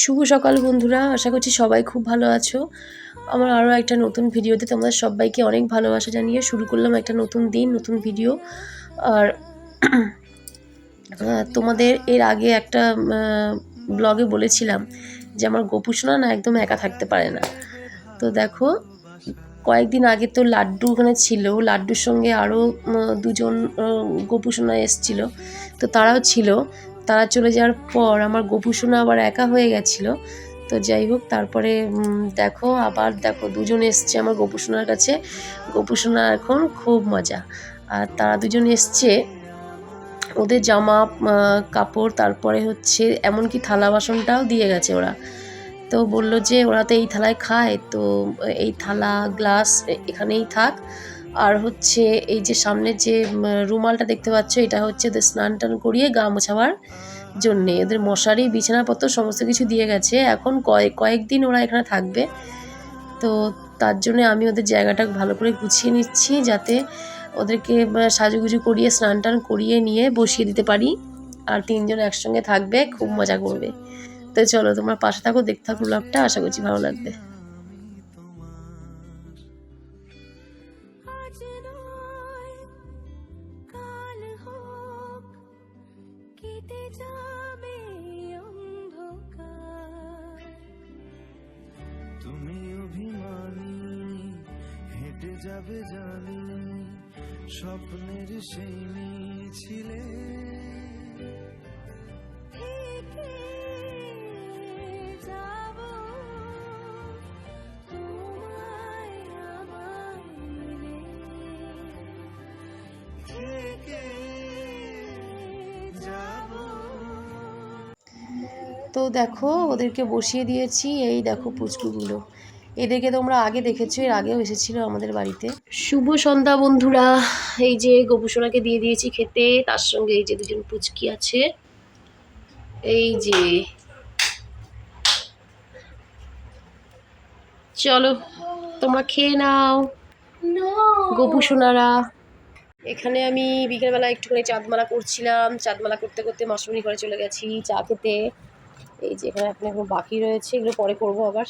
শুভ সকাল বন্ধুরা, আশা করছি সবাই খুব ভালো আছো। আমার আরও একটা নতুন ভিডিওতে তোমাদের সবাইকে অনেক ভালোবাসা জানিয়ে শুরু করলাম একটা নতুন দিন, নতুন ভিডিও। আর তোমাদের এর আগে একটা ব্লগে বলেছিলাম যে আমার গোপুসোনা না একদম একা থাকতে পারে না। তো দেখো, কয়েকদিন আগে তো লাড্ডু ওখানে ছিল, লাড্ডুর সঙ্গে আরও দুজন গোপুসোনা এসছিল। তো তারাও ছিল। তারা চলে যাওয়ার পর আমার গোপুসোনা আবার একা হয়ে গেছিল। তো যাই হোক, তারপরে দেখো আবার দেখো দুজন এসছে আমার গোপুসোনার কাছে। গোপুসোনা এখন খুব মজা। আর তারা দুজন এসছে ওদের জামা কাপড়, তারপরে হচ্ছে এমনকি থালা বাসনটাও দিয়ে গেছে ওরা। তো বলল যে ওরা তো এই থালায় খায়, তো এই থালা, গ্লাস এখানেই থাক। আর হচ্ছে এই যে সামনে যে রুমালটা দেখতে পাচ্ছ, এটা হচ্ছে ওদের স্নান টান করিয়ে গা মোছাবার জন্যে। ওদের মশারি, বিছানাপত্র সমস্ত কিছু দিয়ে গেছে। এখন কয়েক কয়েকদিন ওরা এখানে থাকবে। তো তার জন্য আমি ওদের জায়গাটা ভালো করে গুছিয়ে নিচ্ছি যাতে ওদেরকে সাজুগুজু করিয়ে, স্নান টান করিয়ে নিয়ে বসিয়ে দিতে পারি। আর তিনজন একসঙ্গে থাকবে, খুব মজা করবে। তো চলো তোমরা পাশে থাকো, দেখতে থাকো ব্লগটা। আশা করছি ভালো লাগবে। কেটে যাবে তুমি অভিমানী হেঁটে যাবে জানি স্বপ্নের সেই মিছিলে তো দেখো ওদেরকে বসিয়ে দিয়েছি এই দেখো পুচকুগুলো। এদেরকে তোমরা আগে দেখেছ এর আগেও এসেছিল আমাদের বাড়িতে। শুভ সন্ধ্যা বন্ধুরা এই যে গোপুসোনাকে দিয়ে দিয়েছি খেতে তার সঙ্গে এই যে দুজন পুচকি আছে। এই যে। চলো তোমরা খেয়ে নাও। গোপুসোনারা। এখানে আমি বিকেলবেলা একটুখানি চাঁদমালা করছিলাম। চাঁদমালা করতে করতে মাসুরি ঘরে চলে গেছি চা খেতে। এই যে এখানে এগুলো বাকি রয়েছে এগুলো পরে করব আবার।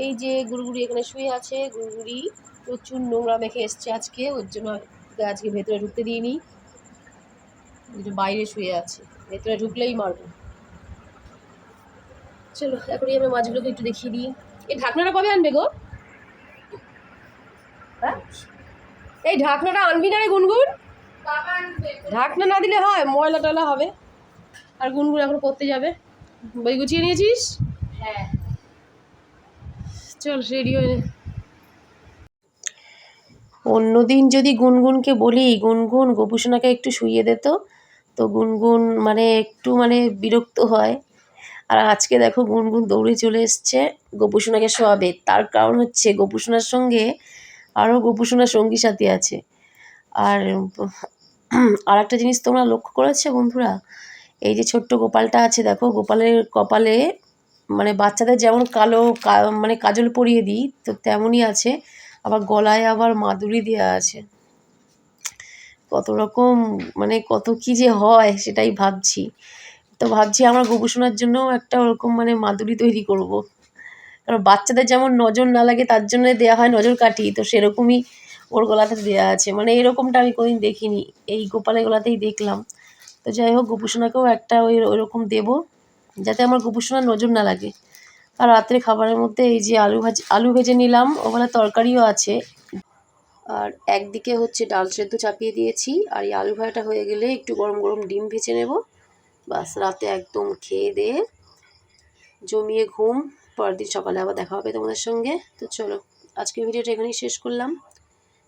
এই যে গুড়গুড়ি এখানে শুয়ে আছে গুড়গুড়ি প্রচুর নোংরা মেখে এসছে আজকে ওর জন্য আজকে ভেতরে ঢুকতে দিইনি। একটু বাইরে শুয়ে আছে ভেতরে ঢুকলেই মারবো। চলো এখনই আমরা মাছগুলোকে একটু দেখিয়ে দিই। এই ঢাকনাটা কবে আনবে গো? হ্যাঁ? এই ঢাকনাটা আনবি না রে গুনগুন? ঢাকনা না দিলে হয় ময়লা টয়লা হবে। আর গুনগুন এখন করতে যাবে। বই গুছিয়ে নিয়েছিস? হ্যাঁ। চল রেডি হয়ে। অন্যদিন যদি গুনগুনকে বলি গুনগুন গোপুসোনাকে একটু শুইয়ে দে তো। তো গুনগুন মানে একটু মানে বিরক্ত হয়। আর আজকে দেখো গুনগুন দৌড়ে চলে এসছে গোপুসোনাকে শোয়াবে। তার কারণ হচ্ছে গোপুসোনার সঙ্গে আরও গোপুসোনার সঙ্গী সাথী আছে। আর আর একটা জিনিস তোমরা লক্ষ্য করেছ বন্ধুরা? এই যে ছোট্ট গোপালটা আছে, দেখো, গোপালের কপালে মানে বাচ্চাদের যেমন কালো মানে কাজল পরিয়ে দিই, তো তেমনই আছে। আবার গলায় আবার মাদুরি দেওয়া আছে। কত রকম মানে কত কি যে হয় সেটাই ভাবছি। তো ভাবছি আমার গবেষণার জন্য একটা ওরকম মানে মাদুরি তৈরি করব। কারণ বাচ্চাদের যেমন নজর না লাগে, তার জন্য দেওয়া হয় নজর কাটি তো সেরকমই ওর গলাতে দেওয়া আছে। মানে এরকমটা আমি কোনোদিন দেখিনি, এই গোপালের গলাতেই দেখলাম। তো যাই হোক, গোপুসোনাকেও একটা ওই, ওইরকম দেবো, যাতে আমার গোপুসোনার নজর না লাগে। আর রাত্রে খাবারের মধ্যে এই যে আলু ভাজি, আলু ভেজে নিলাম, ওখানে তরকারিও আছে। আর একদিকে হচ্ছে ডাল সেদ্ধ চাপিয়ে দিয়েছি, আর এই আলু ভাজাটা হয়ে গেলে একটু গরম গরম ডিম ভেজে নেব। বাস, রাতে একদম খেয়ে দিয়ে জমিয়ে ঘুম, পরের দিন সকালে আবার দেখা হবে তোমাদের সঙ্গে। তো চলো, আজকের ভিডিওটা এখানেই শেষ করলাম।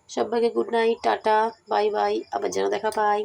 সবাইকে good night tata bye bye আবার যেন দেখা পাই।